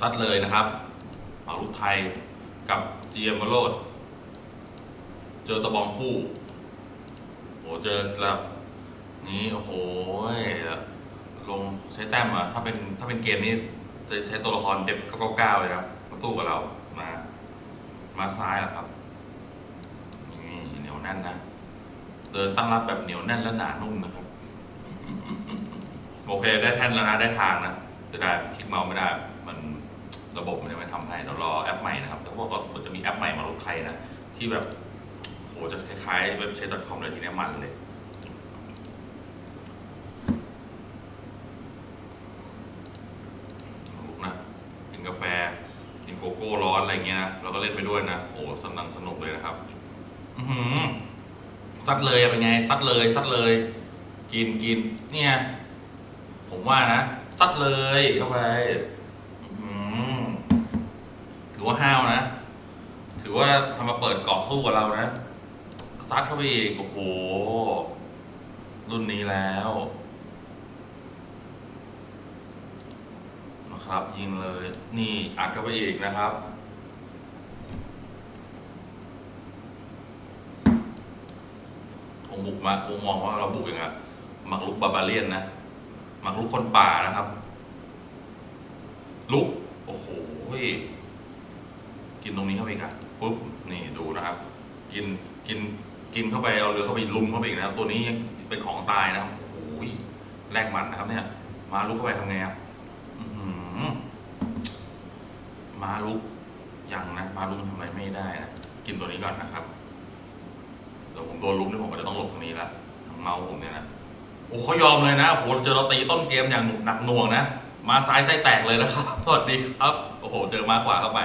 ซัดเลยนะครับหมากรุกไทยกับเจียมโรดเจอตะบองคู่โหเจอระดับนี้โอ้โหลงใช้แต้มอะถ้าเป็นถ้าเป็นเกมนี้จะใช้ตัวละครเด็บ999เลยนะมาตู้กับเรามามาซ้ายแล้วครับนี่เหนียวแน่นนะเดินตั้งรับแบบเหนียวแน่นและหนานุ่มนะครับโอเคได้แท่นแล้วนะได้ทางนะจะได้คลิกเมาส์ไม่ได้มัน ระบบมันยังไม่ทำให้เดี๋ยวรอแอปใหม่นะครับ แต่เขาบอกว่ามันจะมีแอปใหม่มาลดไทยนะ ที่แบบโหจะคล้ายๆเว็บเช c o m เลยทีเนี้ยมันเลยลุกนะกินกาแฟกินโกโก้ร้อนอะไรเงี้ยนะเราก็เล่นไปด้วยนะ โอ้สนังสนุกเลยนะครับ อือซัดเลยเป็นไงซัดเลยซัดเลย กินกินเนี่ย ผมว่านะซัดเลยเข้าไป อื้อหือถือ ว่าห้าวนะ ถือว่าทำมาเปิดเกาะสู้กับเรานะ ซัดเข้าไปอีกโอ้โห รุ่นนี้แล้วนะครับ ยิงเลย นี่อัดเข้าไปอีกนะครับคงบุกมาคงมองว่าเราบุกอย่างเงี้ยหมักลุกบาบาเลียนนะหมักลุกคนป่านะครับ ลุก โอ้โห กินตรงนี้เข้าไปอีกอะปุ๊บนี่ดูนะครับ กินกินกินเข้าไปเอาเรือเข้าไปลุมเข้าไปอีกนะครับ ตัวนี้ยังเป็นของตายนะครับโอ้โหแลกมัดนะครับ เนี่ย มาลุกเข้าไปทำไงอะอื้อหือมาลุกยังนะมาลุกทำอะไรไม่ได้นะกินตัวนี้ก่อนนะครับเดี๋ยวผมโดนลุกนี่ผมก็จะต้องหลบตรงนี้ละทางเมาผมเนี่ยนะโอ้เขายอมเลยนะโหเจอเราตีต้นเกมอย่างหนักหน่วงนะมาซ้ายไส้แตกเลยนะครับสวัสดีครับ โอ้โห เจอมาขวาเข้าไป